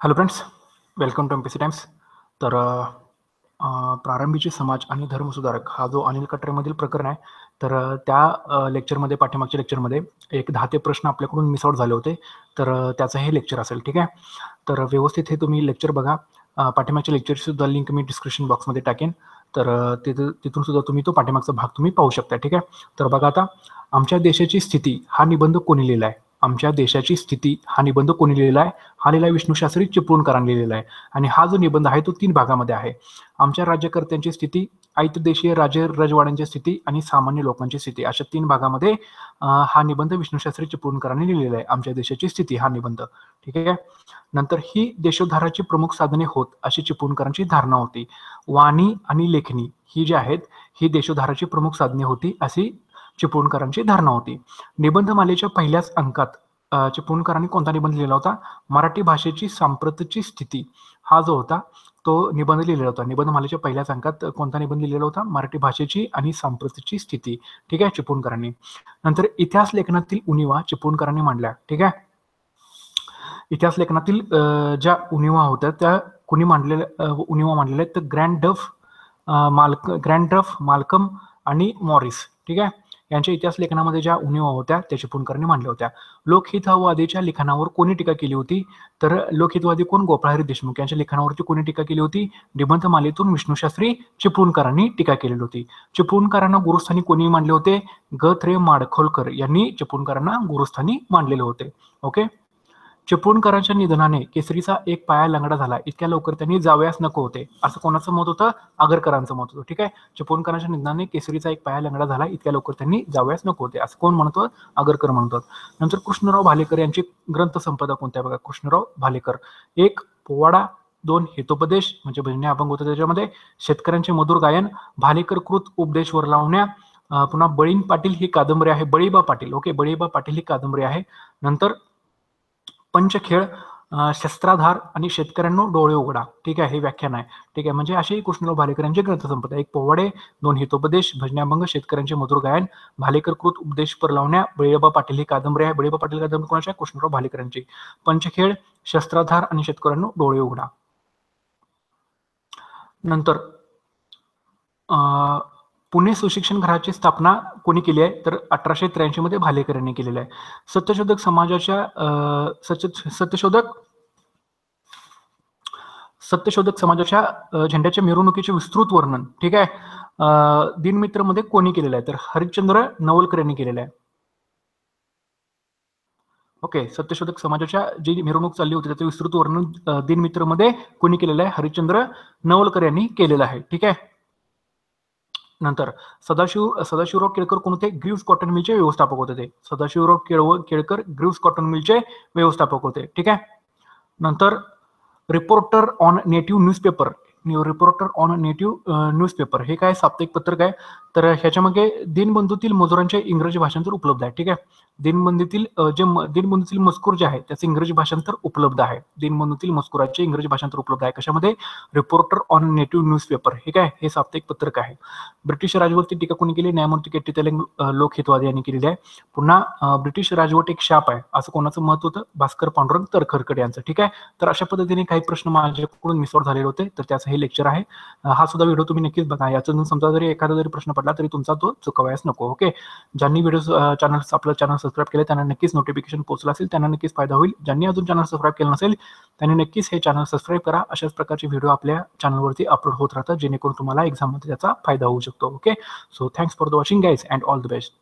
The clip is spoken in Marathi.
Hello friends welcome to M P C times तर प्रारंभीचे समाज आणि धर्मसुधारक हा जो अनिल कटरेमधील प्रकरण आहे तर त्या लेक्चरमध्ये पाठीमागच्या लेक्चरमध्ये एक दहा ते प्रश्न आपल्याकडून मिस आउट झाले होते. तर त्याचं हे लेक्चर असेल ठीक आहे? तर व्यवस्थित हे तुम्ही लेक्चर बघा. पाठीमागच्या लेक्चरची सुद्धा लिंक मी डिस्क्रिप्शन बॉक्समध्ये टाकेन. तर तिथं तिथून सुद्धा तुम्ही तो पाठीमागचा भाग तुम्ही पाहू शकता ठीक आहे? तर बघा आता आमच्या देशाची स्थिती हा निबंध कोणी लिहिला आहे आमच्या देशाची स्थिती हा निबंध कोणी लिहिलेला आहे? हा लिहिला विष्णूशास्त्री चिपळूणकरांनी लिहिलेला आहे. आणि हा जो निबंध आहे तो तीन भागामध्ये आहे. आमच्या राज्यकर्त्यांची स्थिती आयतदेशीय राजे रजवाड्यांची स्थिती आणि सामान्य लोकांची स्थिती अशा तीन भागामध्ये हा निबंध विष्णूशास्त्री चिपळूणकरांनी लिहिलेला आहे. आमच्या देशाची स्थिती हा निबंध. ठीक आहे? नंतर ही देशोद्धाराची प्रमुख साधने होत अशी चिपळूणकरांची धारणा होती. वाणी आणि लेखणी ही जी आहेत ही देशोद्धाराची प्रमुख साधने होती अशी चिपळूणकरांची धारणा होती. निबंधमालेच्या पहिल्याच अंकात चिपळूणकरांनी कोणता निबंध लिहिला होता? मराठी भाषेची सांप्रतची स्थिती. हा जो होता तो निबंध लिहिलेला होता. निबंधमालेच्या पहिल्याच अंकात कोणता निबंध लिहिलेला होता? मराठी भाषेची आणि सांप्रतची स्थिती. ठीक आहे चिपळूणकरांनी. नंतर इतिहास लेखनातील उणिवा चिपळूणकरांनी मांडल्या. ठीक आहे? इतिहास लेखनातील ज्या उणिवा होत्या त्या कुणी मांडलेल्या उणिवा मांडलेल्या आहेत? तर Grant Duff uh, Malc Grant Duff Malcolm आणि मॉरिस. ठीक आहे? यांच्या इतिहास लेखनामध्ये ज्या उणीवा होत्या त्या चिपळूणकरांनी मांडल्या होत्या. लोकहितवादीच्या लिखाणावर कोणी टीका केली होती? तर लोकहितवादी कोण? गोपाळहरी देशमुख यांच्या लिखाणावरती कोणी टीका केली होती? निबंधमालेतून विष्णूशास्त्री चिपळूणकरांनी टीका केलेली होती. चिपळूणकरांना गुरुस्थानी कोणी मांडले होते? ग. थ्रे माडखोलकर यांनी चिपळूणकरांना गुरुस्थानी मांडलेले होते. ओके? चिपळूणकरांच्या निधनाने केसरीचा एक पाया लंगडा झाला. इतक्या लवकर त्यांनी जावयास नको होते. असं कोणाचं मत होतं? आगरकरांचं मत होतं. ठीक आहे? चिपळूणकरांच्या निधनाने केसरीचा एक पाया लंगडा झाला. इतक्या लवकर त्यांनी जावयास नको होते. असं कोण म्हणतो? आगरकर म्हणतात. नंतर कृष्णराव भालेकर यांची ग्रंथसंपदा कोणत्या बघा? कृष्णराव भालेकर. एक पोवाडा. दोन हेतोपदेश म्हणजे भजने अभंग होते त्याच्यामध्ये. शेतकऱ्यांचे मधुर गायन. भालेकर कृत उपदेशवर लावण्या. पुन्हा बळीन पाटील ही कादंबरी आहे. बळीबा पाटील. ओके बळीबा पाटील ही कादंबरी आहे. नंतर पंचखेळ शस्त्राधार आणि शेतकऱ्यांनो डोळे उघडा. ठीक आहे हे व्याख्यान आहे. ठीक आहे म्हणजे अशी कृष्णराव भालेकर यांचे ग्रंथसंपदा. एक पोवाडे दोन हितोपदेश भजनाभंग शेतकऱ्यांचे मधुर गायन भालेकरकृत उपदेश पर लावण्या बळीबा पाटील ही कादंबरी आहे. बळीबा पाटील कादंबरी कोणाची आहे? कृष्णराव भालेकरांची. पंचखेळ शस्त्राधार आणि शेतकऱ्यांनो डोळे उघडा. नंतर पुणे सुशिक्षण घराची स्थापना कोणी केली आहे? तर अठराशे त्र्याऐंशी मध्ये भालेकर यांनी केलेलं आहे. सत्यशोधक समाजाच्या सत्यशोधक सत्यशोधक समाजाच्या झेंड्याच्या मिरवणुकीचे विस्तृत वर्णन ठीक आहे? दिनमित्र दिनमित्रमध्ये कोणी केलेलं आहे? तर हरिश्चंद्र नवलकर यांनी केलेलं आहे. ओके सत्यशोधक समाजाच्या जी मिरवणूक चालली होती त्याचं विस्तृत वर्णन दिनमित्र दिनमित्रमध्ये कोणी केलेलं आहे? हरिश्चंद्र नवलकर यांनी केलेलं आहे ठीक आहे? नंतर सदाशिव सदाशिवराव केळकर कोण होते ग्रीव्स कॉटन मिलचे व्यवस्थापक होते ते. सदाशिवराव केळव केळकर ग्रीव्स कॉटन मिलचे व्यवस्थापक होते. ठीक आहे? नंतर reporter on native newspaper. Reporter on native newspaper. हे काय? साप्ताहिक पत्रक आहे. तर ह्याच्यामागे दिनबंधूतील मजुरांचे इंग्रजी भाषांतर उपलब्ध आहे ठीक आहे? दिनबंधूतील जे दिनबंधूतील मजकूर जे आहे त्याचे इंग्रजी भाषांतर उपलब्ध आहे. दिनबंधूतील मजकुराचे इंग्रजी भाषांतर उपलब्ध आहे. कशामध्ये? रिपोर्टर ऑन नेटिव्ह न्यूजपेपर हे काय हे साप्ताहिक पत्रक आहे. ब्रिटिश राजवटी टीका कोणी केली? न्यायमूर्ती केटी तेलंग लोकहितवादी यांनी केलेली आहे. पुन्हा ब्रिटिश राजवट एक शाप आहे. असं कोणाचं मत होतं? भास्कर पांडुरंग तरखरकर यांचं ठीक आहे? तर अशा पद्धतीने काही प्रश्न माझ्याकडून मिसआउट झालेले होते तर त्याचं हे लेक्चर आहे हा सुद्धा व्हिडिओ तुम्ही नक्कीच बघा. याच्यातून समजा जरी एखादा जरी प्रश्न पडला तरी तुमचा तो चुकवायच नको ओके ज्यांनी व्हिडिओ चॅनल आपलं चॅनल सबस्क्राईब केलं त्यांना नक्कीच नोटिफिकेशन पोहोचलं असेल त्यांना नक्कीच फायदा होईल. ज्यांनी अजून चॅनल सबस्क्राईब केलं नसेल त्यांनी नक्कीच हे चॅनल सबस्क्राईब करा. अशाच प्रकारचे व्हिडिओ आपल्या चॅनलवरती अपलोड होत राहतात जेणेकरून तुम्हाला एक्झाममध्ये त्याचा फायदा होऊ शकतो okay so thanks for the watching guys and all the best